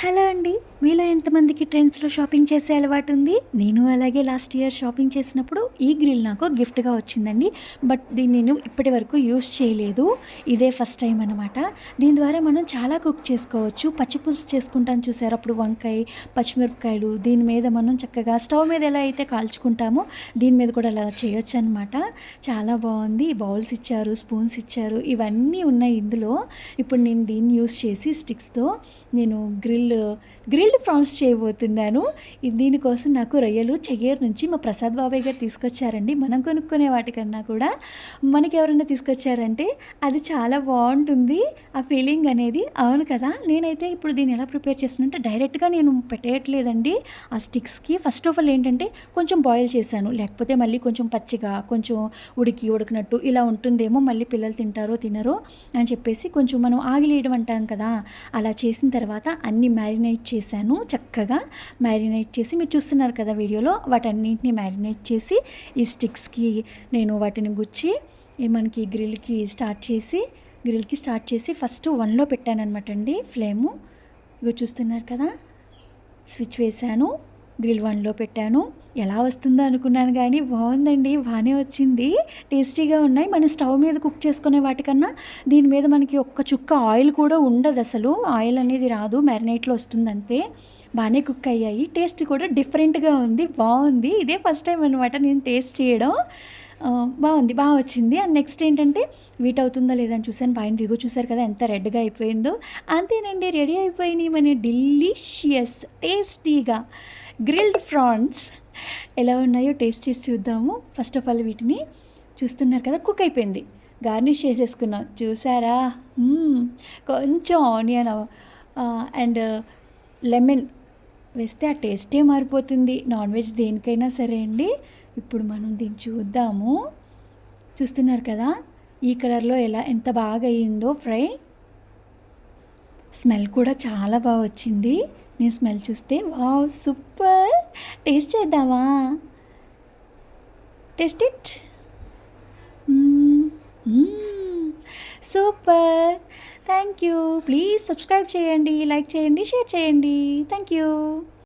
Hello అండి మీలో ఎంతమందికి ట్రెండ్స్లో షాపింగ్ చేసే అలవాటు ఉంది? నేను అలాగే లాస్ట్ ఇయర్ షాపింగ్ చేసినప్పుడు ఈ గ్రిల్ నాకు గిఫ్ట్గా వచ్చిందండి. బట్ దీన్ని నేను ఇప్పటి వరకు యూస్ చేయలేదు. ఇదే ఫస్ట్ టైం అనమాట దీని ద్వారా మనం చాలా కుక్ చేసుకోవచ్చు. పచ్చిపులుసు చేసుకుంటాం చూసారు? అప్పుడు వంకాయ పచ్చిమిరపకాయలు దీని మీద మనం చక్కగా స్టవ్ మీద ఎలా అయితే కాల్చుకుంటామో దీని మీద కూడా అలా చేయొచ్చు అనమాట చాలా బాగుంది. బౌల్స్ ఇచ్చారు స్పూన్స్ ఇచ్చారు. ఇవన్నీ ఉన్నాయి ఇందులో. ఇప్పుడు నేను దీన్ని యూస్ చేసి స్టిక్స్తో నేను గ్రిల్ గ్రిల్డ్ ప్రాన్స్ చేయబోతున్నాను. దీనికోసం నాకు రొయ్యలు చెయ్యేరు నుంచి మా ప్రసాద్ బాబాయ్ గారు తీసుకొచ్చారండి. మనం కొనుక్కునే వాటికన్నా కూడా మనకి ఎవరైనా తీసుకొచ్చారంటే అది చాలా బాగుంటుంది. ఆ ఫీలింగ్ అనేది అవును కదా. నేనైతే ఇప్పుడు దీన్ని ఎలా ప్రిపేర్ చేస్తున్నానంటే డైరెక్ట్గా నేను పెట్టేయట్లేదండి. ఆ స్టిక్స్కి ఫస్ట్ ఆఫ్ ఆల్ ఏంటంటే కొంచెం బాయిల్ చేశాను. లేకపోతే మళ్ళీ కొంచెం పచ్చిగా కొంచెం ఉడికి ఉడికినట్టు ఇలా ఉంటుందేమో మళ్ళీ పిల్లలు తింటారో తినరో అని చెప్పేసి కొంచెం మనం ఆగిలేయడం అంటాం కదా. అలా చేసిన తర్వాత అన్ని మ్యారినేట్ చేశాను. చక్కగా మ్యారినేట్ చేసి మీరు చూస్తున్నారు కదా వీడియోలో వాటన్నింటిని మ్యారినేట్ చేసి ఈ స్టిక్స్కి నేను వాటిని గుచ్చి మనకి గ్రిల్కి స్టార్ట్ చేసి గ్రిల్కి స్టార్ట్ చేసి ఫస్ట్ వన్లో పెట్టాను అనమాట అండి ఫ్లేము. ఇగో చూస్తున్నారు కదా స్విచ్ వేశాను. గ్రిల్ వన్లో పెట్టాను. ఎలా వస్తుందో అనుకున్నాను కానీ బాగుందండి బాగానే వచ్చింది. టేస్టీగా ఉన్నాయి. మనం స్టవ్ మీద కుక్ చేసుకునే వాటికన్నా దీని మీద మనకి ఒక్క చుక్క ఆయిల్ కూడా ఉండదు అసలు. ఆయిల్ అనేది రాదు మ్యారినేట్లో వస్తుంది అంతే బాగానే కుక్ అయ్యాయి. టేస్ట్ కూడా డిఫరెంట్గా ఉంది బాగుంది. ఇదే ఫస్ట్ టైం అనమాట నేను టేస్ట్ చేయడం. బాగుంది బాగా వచ్చింది. అండ్ నెక్స్ట్ ఏంటంటే వీట్ అవుతుందా లేదని చూసాను పైన దిగు చూసారు కదా ఎంత రెడ్గా అయిపోయిందో. అంతేనండి రెడీ అయిపోయినాయి మన డిలీషియస్ టేస్టీగా. Grilled prawns. ఎలా ఉన్నాయో టేస్ట్ చేసి చూద్దాము. ఫస్ట్ ఆఫ్ ఆల్ వీటిని చూస్తున్నారు కదా కుక్ అయిపోయింది. గార్నిష్ చేసేసుకున్నాం. చూసారా? కొంచెం ఆనియన్ అండ్ లెమన్ వేస్తే ఆ టేస్టే మారిపోతుంది. నాన్ వెజ్ దేనికైనా సరే అండి. ఇప్పుడు మనం దీన్ని చూద్దాము. చూస్తున్నారు కదా ఈ కలర్లో ఎలా ఎంత బాగా అయ్యిందో ఫ్రై. స్మెల్ కూడా చాలా బాగా వచ్చింది. నేను స్మెల్ చూస్తే వావ్ సూప్ టేస్ట్ చేద్దామా? Taste it? Super. Thank you. Please subscribe చేయండి లైక్ చేయండి షేర్ చేయండి. Thank you.